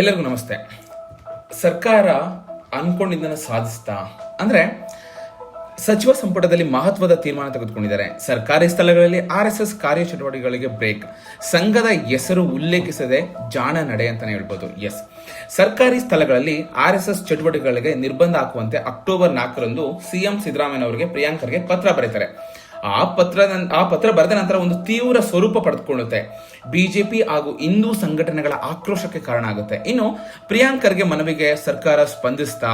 ಎಲ್ಲರಿಗೂ ನಮಸ್ತೆ. ಸರ್ಕಾರ ಅನ್ಕೊಂಡಿದ್ದನ್ನು ಸಾಧಿಸ್ತಾ, ಅಂದ್ರೆ ಸಚಿವ ಸಂಪುಟದಲ್ಲಿ ಮಹತ್ವದ ತೀರ್ಮಾನ ತೆಗೆದುಕೊಂಡಿದ್ದಾರೆ. ಸರ್ಕಾರಿ ಸ್ಥಳಗಳಲ್ಲಿ ಆರ್ ಎಸ್ ಎಸ್ ಕಾರ್ಯಚಟುವಟಿಕೆಗಳಿಗೆ ಬ್ರೇಕ್, ಸಂಘದ ಹೆಸರು ಉಲ್ಲೇಖಿಸದೆ ಜಾಣ ನಡೆ ಅಂತಾನೆ ಹೇಳ್ಬೋದು. ಎಸ್ ಸರ್ಕಾರಿ ಸ್ಥಳಗಳಲ್ಲಿ ಆರ್ ಎಸ್ ಎಸ್ ಚಟುವಟಿಕೆಗಳಿಗೆ ನಿರ್ಬಂಧ ಹಾಕುವಂತೆ ಅಕ್ಟೋಬರ್ ನಾಲ್ಕರಂದು ಸಿಎಂ ಸಿದ್ದರಾಮಯ್ಯ ಅವರಿಗೆ ಪ್ರಿಯಾಂಕರ್ಗೆ ಪತ್ರ ಬರೀತಾರೆ. ಆ ಪತ್ರ ಆ ಪತ್ರ ಬರೆದ ನಂತರ ಒಂದು ತೀವ್ರ ಸ್ವರೂಪ ಪಡೆದುಕೊಳ್ಳುತ್ತೆ. ಬಿಜೆಪಿ ಹಾಗೂ ಹಿಂದೂ ಸಂಘಟನೆಗಳ ಆಕ್ರೋಶಕ್ಕೆ ಕಾರಣ ಆಗುತ್ತೆ. ಇನ್ನು ಪ್ರಿಯಾಂಕರ್ಗೆ ಮನವಿಗೆ ಸರ್ಕಾರ ಸ್ಪಂದಿಸ್ತಾ,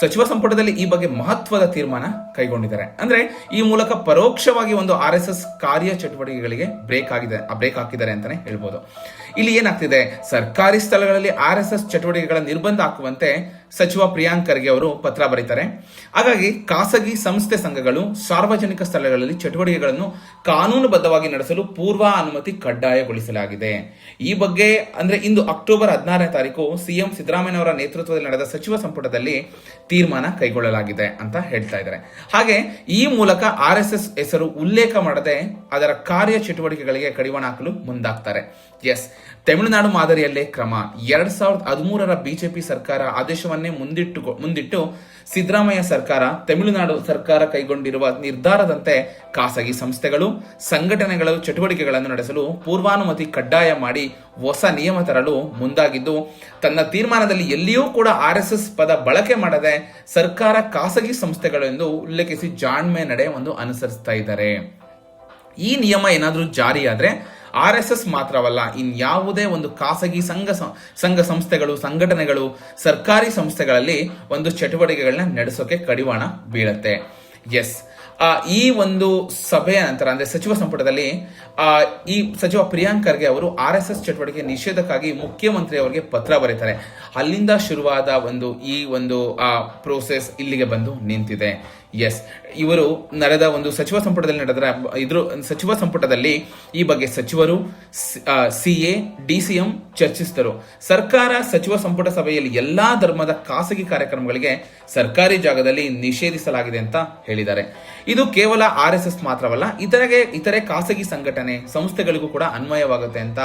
ಸಚಿವ ಸಂಪುಟದಲ್ಲಿ ಈ ಬಗ್ಗೆ ಮಹತ್ವದ ತೀರ್ಮಾನ ಕೈಗೊಂಡಿದ್ದಾರೆ. ಅಂದ್ರೆ ಈ ಮೂಲಕ ಪರೋಕ್ಷವಾಗಿ ಒಂದು ಆರ್ ಎಸ್ ಎಸ್ ಕಾರ್ಯ ಚಟುವಟಿಕೆಗಳಿಗೆ ಬ್ರೇಕ್ ಆಗಿದೆ ಬ್ರೇಕ್ ಹಾಕಿದ್ದಾರೆ ಅಂತಾನೆ ಹೇಳ್ಬೋದು. ಇಲ್ಲಿ ಏನಾಗ್ತಿದೆ? ಸರ್ಕಾರಿ ಸ್ಥಳಗಳಲ್ಲಿ ಆರ್ ಎಸ್ ಎಸ್ ಚಟುವಟಿಕೆಗಳ ನಿರ್ಬಂಧ ಹಾಕುವಂತೆ ಸಚಿವ ಪ್ರಿಯಾಂಕ್ ಖರ್ಗೆ ಅವರು ಪತ್ರ ಬರೀತಾರೆ. ಹಾಗಾಗಿ ಖಾಸಗಿ ಸಂಸ್ಥೆ ಸಂಘಗಳು ಸಾರ್ವಜನಿಕ ಸ್ಥಳಗಳಲ್ಲಿ ಚಟುವಟಿಕೆಗಳನ್ನು ಕಾನೂನುಬದ್ಧವಾಗಿ ನಡೆಸಲು ಪೂರ್ವ ಅನುಮತಿ ಕಡ್ಡಾಯಗೊಳಿಸಲಾಗಿದೆ. ಈ ಬಗ್ಗೆ ಅಂದ್ರೆ ಇಂದು ಅಕ್ಟೋಬರ್ ಹದಿನಾರನೇ ತಾರೀಕು ಸಿಎಂ ಸಿದ್ದರಾಮಯ್ಯ ಅವರ ನೇತೃತ್ವದಲ್ಲಿ ನಡೆದ ಸಚಿವ ಸಂಪುಟದಲ್ಲಿ ತೀರ್ಮಾನ ಕೈಗೊಳ್ಳಲಾಗಿದೆ ಅಂತ ಹೇಳ್ತಾ ಇದ್ದಾರೆ. ಹಾಗೆ ಈ ಮೂಲಕ ಆರ್ ಎಸ್ ಹೆಸರು ಉಲ್ಲೇಖ ಮಾಡದೆ ಅದರ ಕಾರ್ಯ ಚಟುವಟಿಕೆಗಳಿಗೆ ಕಡಿವಾಣ ಹಾಕಲು ಮುಂದಾಗ್ತಾರೆ. ಎಸ್ ತಮಿಳುನಾಡು ಮಾದರಿಯಲ್ಲೇ ಕ್ರಮ. ಎರಡ್ ಸಾವಿರದ ಹದಿಮೂರರ ಬಿಜೆಪಿ ಸರ್ಕಾರ ಆದೇಶವನ್ನೇ ಮುಂದಿಟ್ಟು ಮುಂದಿಟ್ಟು ಸಿದ್ದರಾಮಯ್ಯ ಸರ್ಕಾರ, ತಮಿಳುನಾಡು ಸರ್ಕಾರ ಕೈಗೊಂಡಿರುವ ನಿರ್ಧಾರದಂತೆ ಖಾಸಗಿ ಸಂಸ್ಥೆಗಳು, ಸಂಘಟನೆಗಳು ಚಟುವಟಿಕೆಗಳನ್ನು ನಡೆಸಲು ಪೂರ್ವಾನುಮತಿ ಕಡ್ಡಾಯ ಮಾಡಿ ಹೊಸ ನಿಯಮ ತರಲು ಮುಂದಾಗಿದ್ದು, ತನ್ನ ತೀರ್ಮಾನದಲ್ಲಿ ಎಲ್ಲಿಯೂ ಕೂಡ ಆರ್ ಪದ ಬಳಕೆ ಮಾಡದೆ ಸರ್ಕಾರ ಖಾಸಗಿ ಸಂಸ್ಥೆಗಳು ಎಂದು ಉಲ್ಲೇಖಿಸಿ ಜಾಣ್ಮೆ ನಡೆ ಒಂದು ಅನುಸರಿಸ್ತಾ ಇದ್ದಾರೆ. ಈ ನಿಯಮ ಏನಾದರೂ ಜಾರಿಯಾದ್ರೆ ಆರ್ ಎಸ್ ಎಸ್ ಮಾತ್ರವಲ್ಲ ಇನ್ಯಾವುದೇ ಒಂದು ಖಾಸಗಿ ಸಂಘ ಸಂಘ ಸಂಸ್ಥೆಗಳು ಸಂಘಟನೆಗಳು ಸರ್ಕಾರಿ ಸಂಸ್ಥೆಗಳಲ್ಲಿ ಒಂದು ಚಟುವಟಿಕೆಗಳನ್ನ ನಡೆಸೋಕೆ ಕಡಿವಾಣ ಬೀಳತ್ತೆ. ಎಸ್ ಈ ಒಂದು ಸಭೆಯ ನಂತರ ಅಂದ್ರೆ ಸಚಿವ ಸಂಪುಟದಲ್ಲಿ ಆ, ಈ ಸಚಿವ ಪ್ರಿಯಾಂಕ್ ಖರ್ಗೆ ಅವರು ಆರ್ ಎಸ್ ಎಸ್ ಚಟುವಟಿಕೆ ನಿಷೇಧಕ್ಕಾಗಿ ಮುಖ್ಯಮಂತ್ರಿ ಅವರಿಗೆ ಪತ್ರ ಬರೀತಾರೆ. ಅಲ್ಲಿಂದ ಶುರುವಾದ ಒಂದು ಈ ಒಂದು ಪ್ರೋಸೆಸ್ ಇಲ್ಲಿಗೆ ಬಂದು ನಿಂತಿದೆ. ಎಸ್ ಇವರು ನಡೆದ ಒಂದು ಸಚಿವ ಸಂಪುಟದಲ್ಲಿ ನಡೆದ, ಇದ್ರ, ಸಚಿವ ಸಂಪುಟದಲ್ಲಿ ಈ ಬಗ್ಗೆ ಸಚಿವರು, C A, D C M ಚರ್ಚಿಸಿದರು. ಸರ್ಕಾರ ಸಚಿವ ಸಂಪುಟ ಸಭೆಯಲ್ಲಿ ಎಲ್ಲಾ ಧರ್ಮದ ಖಾಸಗಿ ಕಾರ್ಯಕ್ರಮಗಳಿಗೆ ಸರ್ಕಾರಿ ಜಾಗದಲ್ಲಿ ನಿಷೇಧಿಸಲಾಗಿದೆ ಅಂತ ಹೇಳಿದ್ದಾರೆ. ಇದು ಕೇವಲ ಆರ್ ಎಸ್ ಎಸ್ ಮಾತ್ರವಲ್ಲ, ಇತರೆಗೆ, ಇತರೆ ಖಾಸಗಿ ಸಂಘಟನೆ ಸಂಸ್ಥೆಗಳಿಗೂ ಕೂಡ ಅನ್ವಯವಾಗುತ್ತೆ ಅಂತ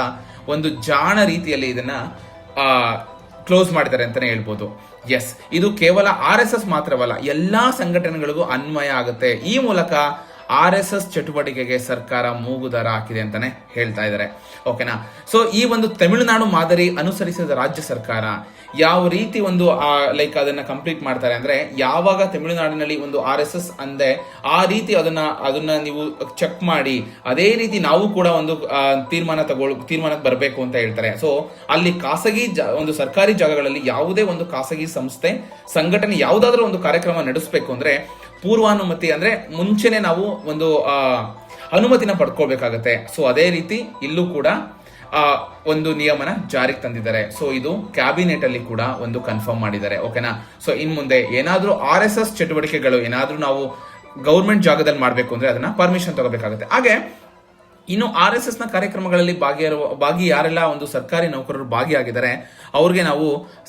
ಒಂದು ಜಾಣ ರೀತಿಯಲ್ಲಿ ಇದನ್ನ ಕ್ಲೋಸ್ ಮಾಡಿದ್ದಾರೆ ಅಂತಾನೆ ಹೇಳ್ಬೋದು. ಎಸ್ ಇದು ಕೇವಲ ಆರ್ ಎಸ್ ಎಸ್ ಮಾತ್ರವಲ್ಲ, ಎಲ್ಲಾ ಸಂಘಟನೆಗಳಿಗೂ ಅನ್ವಯ ಆಗುತ್ತೆ. ಈ ಮೂಲಕ ಆರ್ ಎಸ್ ಎಸ್ ಚಟುವಟಿಕೆಗೆ ಸರ್ಕಾರ ಮೂಗುದಾರ ಹಾಕಿದೆ ಅಂತಾನೆ ಹೇಳ್ತಾ ಇದ್ದಾರೆ. ಓಕೆನಾ ಸೊ ಈ ಒಂದು ತಮಿಳುನಾಡು ಮಾದರಿ ಅನುಸರಿಸಿದ ರಾಜ್ಯ ಸರ್ಕಾರ ಯಾವ ರೀತಿ ಒಂದು ಲೈಕ್ ಅದನ್ನ ಕಂಪ್ಲೀಟ್ ಮಾಡ್ತಾರೆ ಅಂದ್ರೆ ಯಾವಾಗ ತಮಿಳುನಾಡಿನಲ್ಲಿ ಒಂದು ಆರ್ ಎಸ್ ಅಂದೆ ಆ ರೀತಿ ಅದನ್ನ ಅದನ್ನ ನೀವು ಚೆಕ್ ಮಾಡಿ, ಅದೇ ರೀತಿ ನಾವು ಕೂಡ ಒಂದು ತೀರ್ಮಾನ ತಗೊಳ್, ತೀರ್ಮಾನಕ್ಕೆ ಬರಬೇಕು ಅಂತ ಹೇಳ್ತಾರೆ. ಸೊ ಅಲ್ಲಿ ಖಾಸಗಿ ಒಂದು ಸರ್ಕಾರಿ ಜಾಗಗಳಲ್ಲಿ ಯಾವುದೇ ಒಂದು ಖಾಸಗಿ ಸಂಸ್ಥೆ, ಸಂಘಟನೆ ಯಾವುದಾದ್ರೂ ಒಂದು ಕಾರ್ಯಕ್ರಮ ನಡೆಸಬೇಕು ಅಂದ್ರೆ ಪೂರ್ವಾನುಮತಿ ಅಂದ್ರೆ ಮುಂಚೆನೆ ನಾವು ಒಂದು ಅನುಮತಿನ ಪಡ್ಕೊಳ್ಬೇಕಾಗತ್ತೆ. ಸೊ ಅದೇ ರೀತಿ ಇಲ್ಲೂ ಕೂಡ ಒಂದು ನಿಯಮನ ಜಾರಿಗೆ ತಂದಿದ್ದಾರೆ. ಸೊ ಇದು ಕ್ಯಾಬಿನೆಟ್ ಅಲ್ಲಿ ಕೂಡ ಒಂದು ಕನ್ಫರ್ಮ್ ಮಾಡಿದ್ದಾರೆ. ಓಕೆನಾ ಸೊ ಇನ್ ಮುಂದೆ ಏನಾದರೂ ಆರ್ ಎಸ್ ಎಸ್ ಚಟುವಟಿಕೆಗಳು ಏನಾದರೂ ನಾವು ಗೌರ್ಮೆಂಟ್ ಜಾಗದಲ್ಲಿ ಮಾಡಬೇಕು ಅಂದ್ರೆ ಅದನ್ನ ಪರ್ಮಿಷನ್ ತಗೋಬೇಕಾಗುತ್ತೆ. ಹಾಗೆ ಇನ್ನು ಆರ್ ಎಸ್ನ ಕಾರ್ಯಕ್ರಮಗಳಲ್ಲಿ ಭಾಗಿಯಾರುವ ಭಾಗಿ ಯಾರೆಲ್ಲ ಒಂದು ಸರ್ಕಾರಿ ನೌಕರರು ಭಾಗಿಯಾಗಿದ್ದಾರೆ, ಅವ್ರಿಗೆ ನಾವು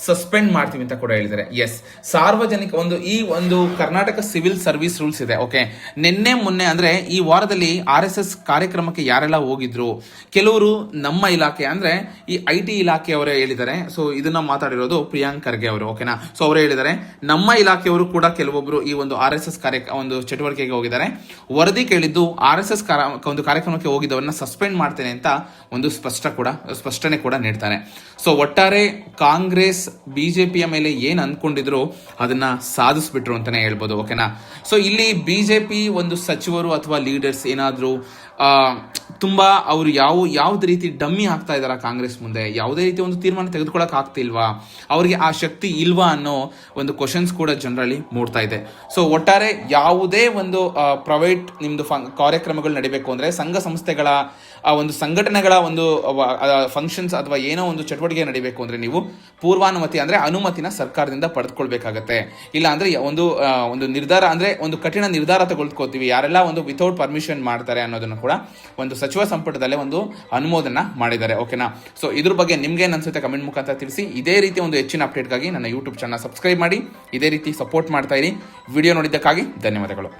ಸಸ್ಪೆಂಡ್ ಮಾಡ್ತೀವಿ ಅಂತ ಕೂಡ ಹೇಳಿದ್ದಾರೆ. ಎಸ್ ಸಾರ್ವಜನಿಕ ಒಂದು, ಈ ಒಂದು ಕರ್ನಾಟಕ ಸಿವಿಲ್ ಸರ್ವಿಸ್ ರೂಲ್ಸ್ ಇದೆ ಓಕೆ ನಿನ್ನೆ ಮೊನ್ನೆ ಅಂದ್ರೆ ಈ ವಾರದಲ್ಲಿ ಆರ್ ಎಸ್ ಎಸ್ ಕಾರ್ಯಕ್ರಮಕ್ಕೆ ಯಾರೆಲ್ಲ ಹೋಗಿದ್ರು? ಕೆಲವರು ನಮ್ಮ ಇಲಾಖೆ ಅಂದ್ರೆ ಈ ಐ ಟಿ ಇಲಾಖೆಯವರೇ ಹೇಳಿದ್ದಾರೆ. ಸೊ ಇದನ್ನ ಮಾತಾಡಿರೋದು ಪ್ರಿಯಾಂಕ್ ಖರ್ಗೆ ಅವರು ಓಕೆನಾ ಸೊ ಅವರು ಹೇಳಿದ್ದಾರೆ. ನಮ್ಮ ಇಲಾಖೆಯವರು ಕೂಡ ಕೆಲವೊಬ್ರು ಈ ಒಂದು ಆರ್ ಎಸ್ ಎಸ್ ಕಾರ್ಯ ಒಂದು ಚಟುವಟಿಕೆಗೆ ಹೋಗಿದ್ದಾರೆ. ವರದಿ ಕೇಳಿದ್ದು ಆರ್ ಎಸ್ ಎಸ್ ಒಂದು ಕಾರ್ಯಕ್ರಮಕ್ಕೆ ಹೋಗಿದ್ದವರನ್ನ ಸಸ್ಪೆಂಡ್ ಮಾಡ್ತೇನೆ ಅಂತ ಒಂದು ಸ್ಪಷ್ಟ ಕೂಡ, ಸ್ಪಷ್ಟನೆ ಕೂಡ ನೀಡ್ತಾನೆ. ಸೊ ಒಟ್ಟಾರೆ ಕಾಂಗ್ರೆಸ್, ಬಿಜೆಪಿಯ ಮೇಲೆ ಏನು ಅಂದ್ಕೊಂಡಿದ್ರು ಅದನ್ನ ಸಾಧಿಸ್ಬಿಟ್ರು ಅಂತಾನೆ ಹೇಳ್ಬೋದು ಓಕೆನಾ ಸೊ ಇಲ್ಲಿ ಬಿಜೆಪಿ ಒಂದು ಸಚಿವರು ಅಥವಾ ಲೀಡರ್ಸ್ ಏನಾದರೂ ತುಂಬಾ ಅವರು ಯಾವ, ಯಾವ್ದು ರೀತಿ ಡಮ್ಮಿ ಆಗ್ತಾ ಇದಾರ ಕಾಂಗ್ರೆಸ್ ಮುಂದೆ, ಯಾವುದೇ ರೀತಿ ಒಂದು ತೀರ್ಮಾನ ತೆಗೆದುಕೊಳ್ಳಕ್ ಆಗ್ತಿಲ್ವಾ, ಅವರಿಗೆ ಆ ಶಕ್ತಿ ಇಲ್ವಾ ಅನ್ನೋ ಒಂದು ಕ್ವಶನ್ಸ್ ಕೂಡ ಜನರಲ್ಲಿ ಮೂಡ್ತಾ ಇದೆ. ಸೊ ಒಟ್ಟಾರೆ ಯಾವುದೇ ಒಂದು ಪ್ರೈವೇಟ್ ನಿಮ್ದು ಫಂ- ಕಾರ್ಯಕ್ರಮಗಳು ನಡಿಬೇಕು ಅಂದ್ರೆ ಸಂಘ ಸಂಸ್ಥೆಗಳ, ಆ, ಒಂದು ಸಂಘಟನೆಗಳ ಒಂದು ಫಂಕ್ಷನ್ಸ್ ಅಥವಾ ಏನೋ ಒಂದು ಚಟುವಟಿಕೆ ನಡಿಬೇಕು ಅಂದ್ರೆ ನೀವು ಪೂರ್ವಾನುಮತಿ ಅಂದ್ರೆ ಅನುಮತಿನ ಸರ್ಕಾರದಿಂದ ಪಡೆದುಕೊಳ್ಬೇಕಾಗತ್ತೆ. ಇಲ್ಲ ಅಂದ್ರೆ ಒಂದು ಒಂದು ನಿರ್ಧಾರ ಅಂದ್ರೆ ಒಂದು ಕಠಿಣ ನಿರ್ಧಾರ ತಗೊಳ್ಕೋತೀವಿ ಯಾರೆಲ್ಲ ಒಂದು ವಿತೌಟ್ ಪರ್ಮಿಷನ್ ಮಾಡ್ತಾರೆ ಅನ್ನೋದನ್ನು ಕೂಡ ಒಂದು ಸಚಿವ ಸಂಪುಟದಲ್ಲೇ ಒಂದು ಅನುಮೋದನ ಮಾಡಿದ್ದಾರೆ ಓಕೆನಾ ಸೊ ಇದ್ರ ಬಗ್ಗೆ ನಿಮ್ಗೆ ಏನ್ ಅನ್ಸುತ್ತೆ ಕಮೆಂಟ್ ಮುಖಾಂತರ ತಿಳಿಸಿ. ಇದೇ ರೀತಿ ಒಂದು ಹೆಚ್ಚಿನ ಅಪ್ಡೇಟ್ಗಾಗಿ ನನ್ನ ಯೂಟ್ಯೂಬ್ ಚಾನಲ್ ಸಬ್ಸ್ಕ್ರೈಬ್ ಮಾಡಿ. ಇದೇ ರೀತಿ ಸಪೋರ್ಟ್ ಮಾಡ್ತಾ ಇರಿ. ವಿಡಿಯೋ ನೋಡಿದ್ದಕ್ಕಾಗಿ ಧನ್ಯವಾದಗಳು.